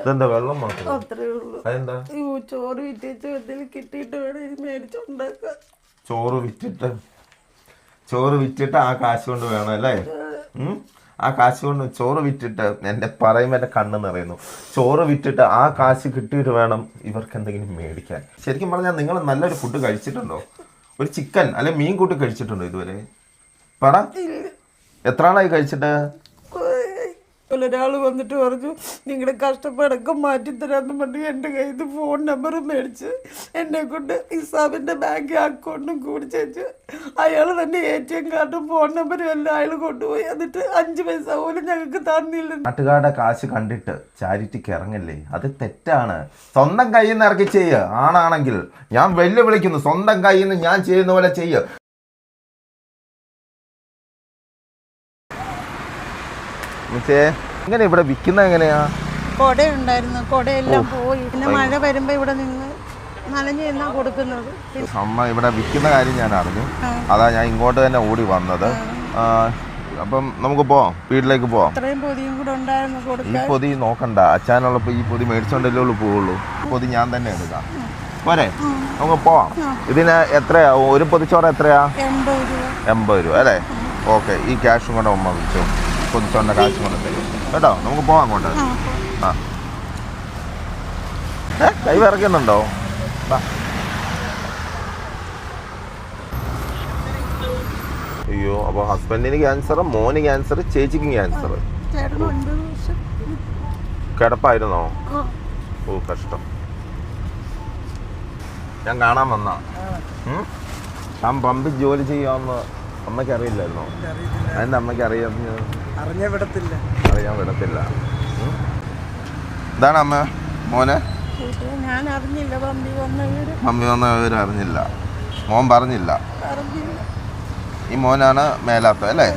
ഇതെന്താ വെള്ളം മാത്രം? അതെന്താ? ചോറ് വിറ്റേച്ച് എന്തെങ്കിലും കിട്ടിയിട്ട് വേണം മേടിച്ചുണ്ടാക്കാൻ. ചോറ് വിറ്റിട്ട് ചോറ് വിറ്റിട്ട് ആ കാശ് കൊണ്ട് വേണം അല്ലേ? ആ. കാശ് കൊണ്ട് ചോറ് വിറ്റിട്ട് എന്റെ പറയുമ്പോൾ എന്റെ കണ്ണ് നിറയുന്നു. ചോറ് വിറ്റിട്ട് ആ കാശ് കിട്ടിയിട്ട് വേണം ഇവർക്ക് എന്തെങ്കിലും മേടിക്കാൻ. ശരിക്കും പറഞ്ഞാൽ നിങ്ങൾ നല്ലൊരു ഫുഡ് കഴിച്ചിട്ടുണ്ടോ? ഒരു ചിക്കൻ അല്ലെ മീൻ കൂട്ടി കഴിച്ചിട്ടുണ്ടോ ഇതുവരെ? പറ. എത്ര ആളായി കഴിച്ചിട്ട്? ഒരാൾ വന്നിട്ട് പറഞ്ഞു നിങ്ങളുടെ കഷ്ടപ്പാടൊക്കെ മാറ്റിത്തരാമെന്ന് പറഞ്ഞ് എന്റെ കയ്യിൽ നിന്ന് ഫോൺ നമ്പർ മേടിച്ച് എന്നെ കൊണ്ട് ഇസാബിന്റെ ബാങ്ക് അക്കൗണ്ടും കൂടി ചേച്ച്. അയാൾ തന്നെ എ ടി എം കാർഡും ഫോൺ നമ്പറും എല്ലാം അയാൾ കൊണ്ടുപോയി. എന്നിട്ട് അഞ്ച് പൈസ പോലും ഞങ്ങൾക്ക് തന്നില്ല. നാട്ടുകാരുടെ കാശ് കണ്ടിട്ട് ചാരിറ്റിക്ക് ഇറങ്ങല്ലേ? അത് തെറ്റാണ്. സ്വന്തം കയ്യിൽ നിന്ന് ഇറക്കി ചെയ്യുക ആണാണെങ്കിൽ ഞാൻ വെല്ലുവിളിക്കുന്നു. സ്വന്തം കയ്യിൽ നിന്ന് ഞാൻ ചെയ്യുന്ന പോലെ ചെയ്യുക ഇങ്ങനെ ഇവിടെ വിൽക്കുന്ന എങ്ങനെയാ? കൊടയുണ്ടായിരുന്നു. കൊടയെല്ലാം പോയി. പിന്നെ മഴ വരുമ്പോ ഇവിടെ നിന്ന് നനഞ്ഞു എന്നാ കൊടുക്കുന്നത്. അമ്മ ഇവിടെ വിൽക്കുന്ന കാര്യം ഞാൻ അറിഞ്ഞു. അതാ ഞാൻ ഇങ്ങോട്ട് തന്നെ ഓടി വന്നത്. അപ്പം നമുക്ക് പോവാം. വീട്ടിലേക്ക് പോവാം. ഇത്രയും പൊതിയും കൂടെ ഉണ്ടായിരുന്നു ഈ പൊതി നോക്കണ്ട. അച്ഛനുള്ളപ്പോൾ ഈ പൊതി മേടിച്ചോണ്ടല്ലേ ഉള്ളൂ പോവുള്ളൂ. പൊതി ഞാൻ തന്നെ എടുക്കാം. പോരെ നമുക്ക് പോവാം. ഇതിന് എത്രയാ? ഒരു പൊതിച്ചോറ് എത്രയാ? എൺപത് രൂപ. അല്ലേ? ഓക്കെ ഈ ക്യാഷും കൂടെ ഉമ്മ വിളിച്ചു പൊതിച്ചോറിന്റെ കാശ് കൊണ്ട് തരും കേട്ടോ? നമുക്ക് പോവാം അങ്ങോട്ട്. ആ ഏ കൈ വിറയ്ക്കുന്നുണ്ടോ? അയ്യോ അപ്പോൾ ഹസ്ബൻഡിന് ക്യാൻസർ മോന് ക്യാൻസർ ചേച്ചിക്ക് ക്യാൻസർ കിടപ്പായിരുന്നോ? ഓ കഷ്ടം. ഞാൻ കാണാൻ വന്ന. ഞാൻ പമ്പിൽ ജോലി ചെയ്യാമെന്ന് അമ്മയ്ക്ക് അറിയില്ലായിരുന്നോ അതിന്റെ അമ്മയ്ക്ക് അറിയാം അറിഞ്ഞ വിടത്തില്ല അറിയാൻ വിടത്തില്ല ഉം. ഇതാണ് അമ്മ മോനെ? ഞാൻ അറിഞ്ഞില്ല. പമ്പി വന്ന വീട് മമ്മി വന്ന വിവരം അറിഞ്ഞില്ല. മോൻ പറഞ്ഞില്ല. അറിഞ്ഞില്ല ഈ മോനാണ് മേലാത്ത അല്ലേ?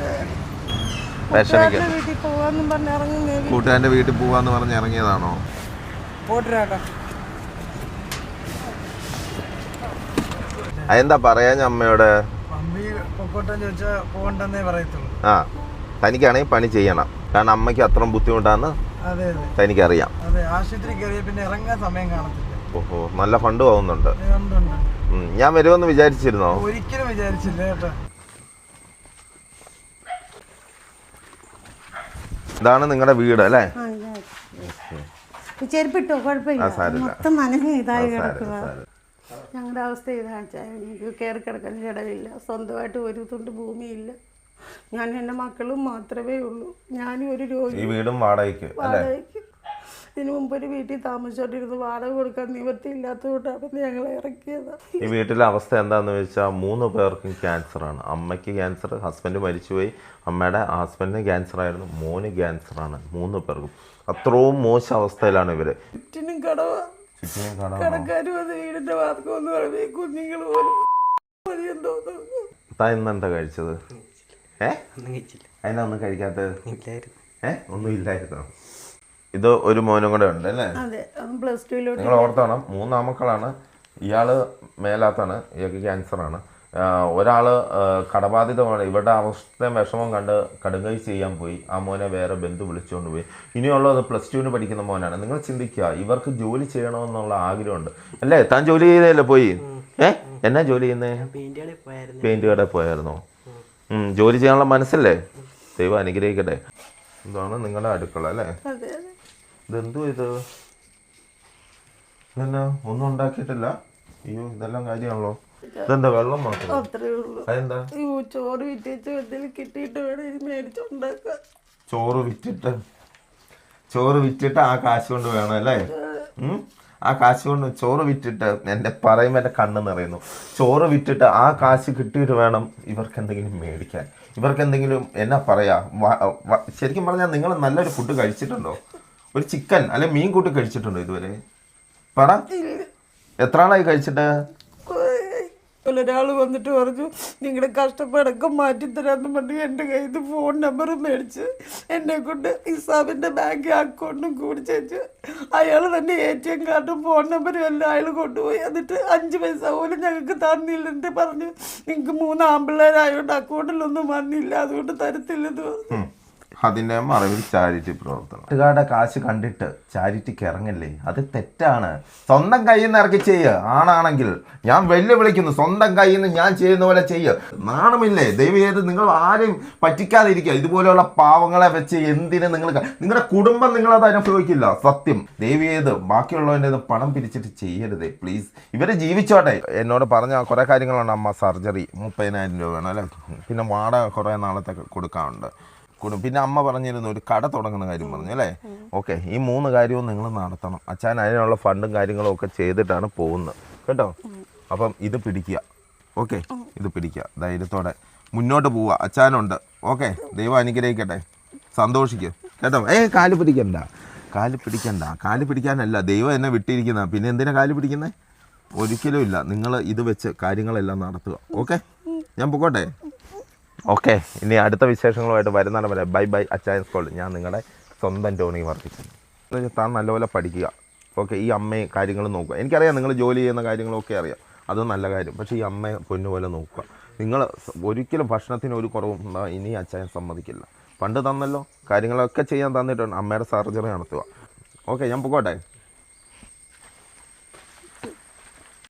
വിഷമിക്ക. കൂട്ടുകാരുടെ വീട്ടിൽ പോവാന്നും പറഞ്ഞ് ഇറങ്ങുന്നേ കൂട്ടുകാരന്റെ വീട്ടിൽ പോവാന്ന് പറഞ്ഞ് ഇറങ്ങിയതാണോ? പോട്ടിരാട്ടോ അതെന്താ പറയാ അമ്മയോട്? പമ്പി പൊക്കോട്ടെന്ന് ചോദിച്ചാൽ പോകണ്ടെന്നേ പറയത്തുള്ളൂ. ആ. തനിക്കാണെങ്കിൽ പണി ചെയ്യണം. കാരണം അമ്മയ്ക്ക് അത്ര ബുദ്ധിമുട്ടാന്ന് തനിക്കറിയാം. അതെ ആശുപത്രി കയറിയ പിന്നെ ഇറങ്ങാൻ സമയം കാണത്തില്ല. ഓഹോ നല്ല ഫണ്ട് പോകുന്നുണ്ട് ഞാൻ വരുമെന്ന് വിചാരിച്ചിരുന്നോ? ഒരിക്കലും വിചാരിച്ചില്ല കേട്ടോ. ഇതാണ് നിങ്ങളുടെ വീട് അല്ലേ? ചെരുപ്പിട്ടോ കുഴപ്പമില്ല. മൊത്തം നനഞ്ഞ് ഇതായി കിടക്കുക. ഞങ്ങളുടെ അവസ്ഥ ഇതാണ് കയറി കിടക്കാൻ ഇടവില്ല. സ്വന്തമായിട്ട് ഒരു തുണ്ട് ഭൂമിയില്ല. ഞാൻ എന്റെ മക്കളും മാത്രമേ ഉള്ളൂ. ഞാനും ഒരു രോഗി. ഈ വീടും വാടകയ്ക്ക് അല്ലേ? വാടകയ്ക്ക്. ഇതിനു മുമ്പ് ഒരു വീട്ടിൽ താമസിച്ചോണ്ടിരുന്നു വാടക കൊടുക്കാൻ നിവൃത്തി ഇല്ലാത്തതുകൊണ്ടാണ് ഞങ്ങൾ ഇറക്കിയത്. ഈ വീട്ടിലെ അവസ്ഥ എന്താന്ന് വെച്ചാൽ മൂന്ന് പേർക്കും ക്യാൻസർ ആണ് അമ്മയ്ക്ക് ക്യാൻസർ ഹസ്ബൻഡ് മരിച്ചുപോയി. അമ്മയുടെ ഹസ്ബൻഡിന് ക്യാൻസർ ആയിരുന്നു മോന് ക്യാൻസർ ആണ് മൂന്ന് പേർക്കും. അത്രയും മോശ അവസ്ഥയിലാണ് ഇവർ. ചുറ്റിനും കടവ. ചുറ്റിനും? കടക്കാരും അത് വീടിന്റെ വാർക്കം എന്ന് കുഞ്ഞുങ്ങൾ പോലും മതിയെന്ന് തോന്നുന്നു താൻ കഴിച്ചത്? ഏ? ഒന്നും കഴിച്ചില്ല. അതിനാ ഒന്നും കഴിക്കാത്തത്? ഇല്ലായിരുന്നു. ഏ? ഒന്നും ഇല്ലായിരുന്നോ. ഇത് ഒരു മോനും കൂടെ ഉണ്ട് അല്ലേ? അതെ അവൻ പ്ലസ് ടുവിലോട്ട് നിങ്ങൾ ഓർത്തോണം മൂന്നാമക്കളാണ്. ഇയാൾ മേലാത്താണ് ഇയാൾക്ക് ക്യാൻസറാണ് ഒരാൾ കടബാധിതമാണ്. ഇവരുടെ അവസ്ഥയും വിഷമം കണ്ട് കടുകൈ ചെയ്യാൻ പോയി. ആ മോനെ വേറെ ബന്ധു വിളിച്ചുകൊണ്ട് പോയി. ഇനിയുള്ളത് പ്ലസ് ടുവിന് പഠിക്കുന്ന മോനാണ്. നിങ്ങൾ ചിന്തിക്കുക ഇവർക്ക് ജോലി ചെയ്യണമെന്നുള്ള ആഗ്രഹമുണ്ട്. അല്ലേ? താൻ ജോലി ചെയ്തല്ലേ പോയി? ഏ? എന്നാ ജോലി ചെയ്യുന്നേ? പെയിന്റ് കടയിൽ പോയായിരുന്നോ? ജോലി ചെയ്യാനുള്ള മനസ്സല്ലേ? ദൈവം അനുഗ്രഹിക്കട്ടെ. ഇതാണ് നിങ്ങളുടെ അടുക്കള അല്ലേ? ഇതെന്തോ ഇത്? ഇതെന്നാ? ഒന്നും ഉണ്ടാക്കിയിട്ടില്ല? അയ്യോ ഇതെല്ലാം കാര്യമാണല്ലോ. ഇതെന്താ വെള്ളം മാത്രം? അത്രേ ഉള്ളൂ. അതെന്താ? ചോറ് വിറ്റേച്ച് കിട്ടിയിട്ട് ചോറ് വിറ്റിട്ട്? ചോറ് വിറ്റിട്ട് ആ കാശ് കൊണ്ട് വേണം അല്ലേ? ആ കാശ് കൊണ്ട് ചോറ് വിറ്റിട്ട് എന്റെ പറയുമ്പോൾ എന്റെ കണ്ണ് നിറയുന്നു. ചോറ് വിറ്റിട്ട് ആ കാശ് കിട്ടിയിട്ട് വേണം ഇവർക്ക് എന്തെങ്കിലും മേടിക്കാൻ. ഇവർക്ക് എന്തെങ്കിലും എന്നാ പറയാ ശരിക്കും പറഞ്ഞാൽ നിങ്ങൾ നല്ലൊരു ഫുഡ് കഴിച്ചിട്ടുണ്ടോ? ഒരു ചിക്കൻ അല്ലെ മീൻ കൂട്ടി കഴിച്ചിട്ടുണ്ടോ ഇതുവരെ? പറ. എത്ര ആളായി കഴിച്ചിട്ട്? ഒരാൾ വന്നിട്ട് പറഞ്ഞു നിങ്ങളുടെ കഷ്ടപ്പാടൊക്കെ മാറ്റിത്തരാമെന്ന് പറഞ്ഞ് എന്റെ കയ്യിൽ നിന്ന് ഫോൺ നമ്പർ മേടിച്ച് എന്നെ കൊണ്ട് ഇസാബിന്റെ ബാങ്ക് അക്കൗണ്ടും കൂടി ചേച്ച് അയാൾ തന്നെ എ ടി എം കാർഡും ഫോൺ നമ്പറും എല്ലാം അയാൾ കൊണ്ടുപോയി. എന്നിട്ട് അഞ്ച് പൈസ പോലും ഞങ്ങൾക്ക് തന്നില്ലെന്ന് പറഞ്ഞു നിങ്ങൾക്ക് മൂന്ന് ആമ്പിള്ളേരായതുകൊണ്ട് അക്കൗണ്ടിലൊന്നും വന്നില്ല അതുകൊണ്ട് തരത്തില്ലെന്ന് പറഞ്ഞു. ഉം. അതിന്റെ മറവിൽ ചാരിറ്റി പ്രവർത്തനം. നാട്ടുകാരുടെ കാശ് കണ്ടിട്ട് ചാരിറ്റിക്ക് ഇറങ്ങല്ലേ? അത് തെറ്റാണ്. സ്വന്തം കയ്യിൽ നിന്ന് ഇറക്കി ചെയ്യുക ആണാണെങ്കിൽ ഞാൻ വെല്ലുവിളിക്കുന്നു. സ്വന്തം കയ്യിൽ നിന്ന് ഞാൻ ചെയ്യുന്ന പോലെ ചെയ്യുക നാണമില്ലേ? ദൈവം ചെയ്ത് നിങ്ങൾ ആരെയും പറ്റിക്കാതിരിക്കുക. ഇതുപോലെയുള്ള പാവങ്ങളെ വെച്ച് എന്തിനും നിങ്ങൾ നിങ്ങളുടെ കുടുംബം നിങ്ങളത് അനുഭവിക്കില്ല. സത്യം. ദൈവം ഏത് ബാക്കിയുള്ളവന്റെ പണം പിരിച്ചിട്ട് ചെയ്യരുതേ. പ്ലീസ് ഇവരെ ജീവിച്ചോട്ടെ. എന്നോട് പറഞ്ഞ കുറേ കാര്യങ്ങളുണ്ട് അമ്മ സർജറി മുപ്പതിനായിരം രൂപ വേണം അല്ലേ? പിന്നെ വാടക കുറേ നാളത്തേക്ക് കൊടുക്കാനുണ്ട്. കൂടും. പിന്നെ അമ്മ പറഞ്ഞിരുന്നു ഒരു കട തുടങ്ങുന്ന കാര്യം പറഞ്ഞു അല്ലേ? ഓക്കെ ഈ മൂന്ന് കാര്യവും നിങ്ങൾ നടത്തണം. അച്ഛൻ അതിനുള്ള ഫണ്ടും കാര്യങ്ങളും ഒക്കെ ചെയ്തിട്ടാണ് പോകുന്നത്. കേട്ടോ? അപ്പം ഇത് പിടിക്കുക. ഓക്കെ ഇത് പിടിക്കുക. ധൈര്യത്തോടെ മുന്നോട്ട് പോവുക. അച്ഛനുണ്ട്. ഓക്കെ ദൈവം അനുഗ്രഹിക്കട്ടെ. സന്തോഷിക്കുക കേട്ടോ? ഏ കാൽ പിടിക്കണ്ട. കാൽ പിടിക്കണ്ട. കാൽ പിടിക്കാനല്ല. ദൈവം എന്നെ വിട്ടിരിക്കുന്ന. പിന്നെ എന്തിനാ കാൽ പിടിക്കുന്നത് ഒരിക്കലും ഇല്ല. നിങ്ങൾ ഇത് വെച്ച് കാര്യങ്ങളെല്ലാം നടത്തുക. ഓക്കെ? ഞാൻ പൊക്കോട്ടെ? ഓക്കെ ഇനി അടുത്ത വിശേഷങ്ങളുമായിട്ട് വരുന്നതാണ് വരെ ബൈ ബൈ അച്ചായൻ സ്കോൾ ഞാൻ നിങ്ങളെ സ്വന്തം ടോണി വർദ്ധിക്കുന്നു താൻ നല്ലപോലെ പഠിക്കുക. ഓക്കെ ഈ അമ്മയും കാര്യങ്ങൾ നോക്കുക. എനിക്കറിയാം നിങ്ങൾ ജോലി ചെയ്യുന്ന കാര്യങ്ങളൊക്കെ അറിയാം. അത് നല്ല കാര്യം. പക്ഷേ ഈ അമ്മയെ പൊന്നുപോലെ നോക്കുക. നിങ്ങൾ ഒരിക്കലും ഭക്ഷണത്തിന് ഒരു കുറവും ഇനി അച്ചായൻ സമ്മതിക്കില്ല. പണ്ട് തന്നല്ലോ. കാര്യങ്ങളൊക്കെ ചെയ്യാൻ തന്നിട്ടുണ്ട്. അമ്മയുടെ സർജറി നടത്തുക. ഓക്കെ ഞാൻ പൊക്കോട്ടെ?